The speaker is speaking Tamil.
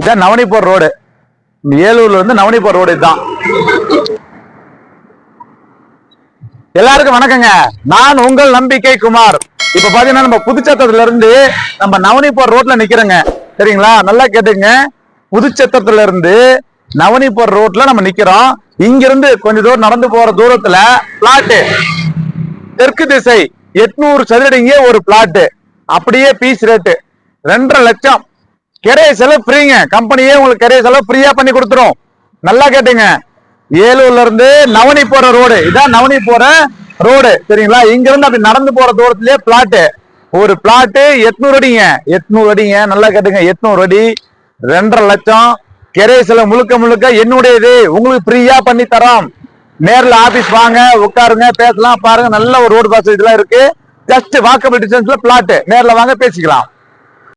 இதான் நவனிப்பூர் ரோடு. ஏலூர்ல இருந்து நவனிப்பூர் ரோடு இதுதான். எல்லாருக்கும் வணக்கங்க. நான் உங்கள் நம்பிக்கை குமார். இப்ப பாத்தீங்கன்னா நம்ம புதுச்சத்திரத்துல இருந்து நம்ம நவனிப்பூர் ரோட்ல நிக்கிறோங்க. சரிங்களா? நல்லா கேட்டுங்க புதுச்சத்திரத்துல இருந்து நவனிப்பூர் ரோட்ல நம்ம நிக்கிறோம். இங்க இருந்து கொஞ்ச தூரம் நடந்து போற தூரத்துல பிளாட்டு. தெற்கு திசை எட்நூறு சதுரடிங்க ஒரு பிளாட்டு. அப்படியே பீஸ் ரேட்டு. ரெண்டரை லட்சம். கிரைய செலவு ஃப்ரீங்க. கம்பெனியே உங்களுக்கு கிரைய செலவு ஃப்ரீயா பண்ணி கொடுத்துரும். நல்லா கேட்டுங்க. ஏலூர்ல இருந்து நவனி போற ரோடு. இதான் நவனி போற ரோடு. சரிங்களா? இங்க இருந்து அப்படி நடந்து போற தூரத்திலேயே பிளாட்டு ஒரு பிளாட்டு எட்நூறு அடிங்க. எட்நூறு அடிங்க. நல்லா கேட்டுங்க. எட்நூறு அடி. ரெண்டரை லட்சம். கிரைய செலவு முழுக்க முழுக்க என்னுடையது. உங்களுக்கு ஃப்ரீயா பண்ணி தரோம். நேர்ல ஆபீஸ் வாங்க உட்காருங்க பேசலாம் பாருங்க. நல்ல ஒரு ரோடு வசதி இதெல்லாம் இருக்கு. ஜஸ்ட் வாக்கபிள் டிஸ்டன்ஸ்ல பிளாட் நேர்ல வாங்க பேசிக்கலாம்.